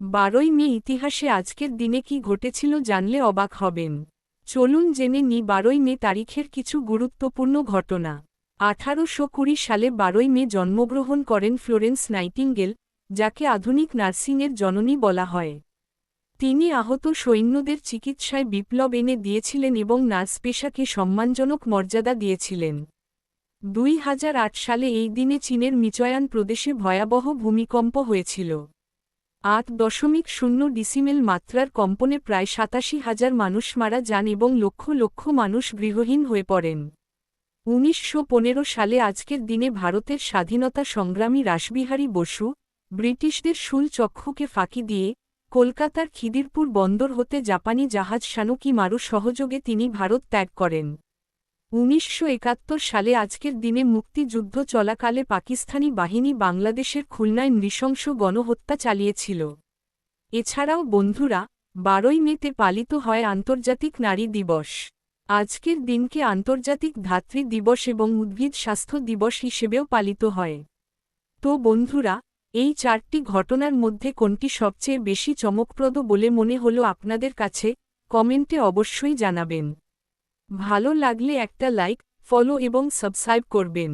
বারোই মে ইতিহাসে আজকের দিনে কি ঘটেছিল জানলে অবাক হবেন। চলুন জেনে নি বারোই মে তারিখের কিছু গুরুত্বপূর্ণ ঘটনা। আঠারোশো কুড়ি সালে বারোই মে জন্মগ্রহণ করেন ফ্লোরেন্স নাইটিঙ্গেল, যাকে আধুনিক নার্সিংয়ের জননী বলা হয়। তিনি আহত সৈন্যদের চিকিৎসায় বিপ্লব এনে দিয়েছিলেন এবং নার্স পেশাকে সম্মানজনক মর্যাদা দিয়েছিলেন। দুই হাজার আট সালে এই দিনে চীনের মিচয়ান প্রদেশে ভয়াবহ ভূমিকম্প হয়েছিল। আট দশমিক শূন্য ডিসিমেল মাত্রার কম্পনে প্রায় সাতাশি হাজার মানুষ মারা যান এবং লক্ষ লক্ষ মানুষ গৃহহীন হয়ে পড়েন। উনিশশো পনেরো সালে আজকের দিনে ভারতের স্বাধীনতা সংগ্রামী রাসবিহারী বসু ব্রিটিশদের শুল চক্ষুকে ফাঁকি দিয়ে কলকাতার খিদিরপুর বন্দর হতে জাপানি জাহাজ সানুকি মারু সহযোগে তিনি ভারত ত্যাগ করেন। উনিশশো একাত্তর সালে আজকের দিনে মুক্তিযুদ্ধ চলাকালে পাকিস্তানি বাহিনী বাংলাদেশের খুলনায় নৃশংস গণহত্যা চালিয়েছিল। এছাড়াও বন্ধুরা, বারোই মেতে পালিত হয় আন্তর্জাতিক নারী দিবস। আজকের দিনকে আন্তর্জাতিক ধাত্রী দিবস এবং উদ্ভিদ স্বাস্থ্য দিবস হিসেবেও পালিত হয়। তো বন্ধুরা, এই চারটি ঘটনার মধ্যে কোনটি সবচেয়ে বেশি চমকপ্রদ বলে মনে হল আপনাদের কাছে, কমেন্টে অবশ্যই জানাবেন। ভালো লাগলে একটা লাইক ফলো এবং সাবস্ক্রাইব করবেন।